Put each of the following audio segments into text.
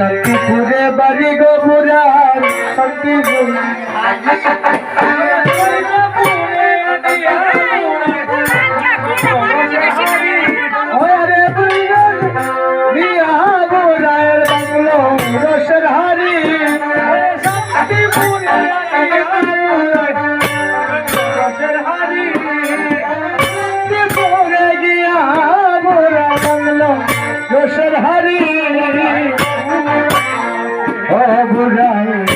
শান্তিপুরে বাড়ি গো বুড়াই শান্তিপুর ওরে বুড়া বিয়া বুড়াইয়ের বাংলো রসের হারি শান্তিপুরে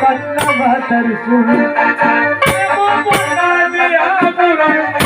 পটনা মাতার চুল। বুড়া পটনা মাতার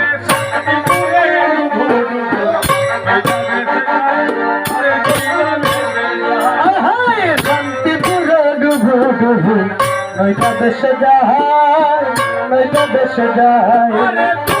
सजाए मैं तो सजा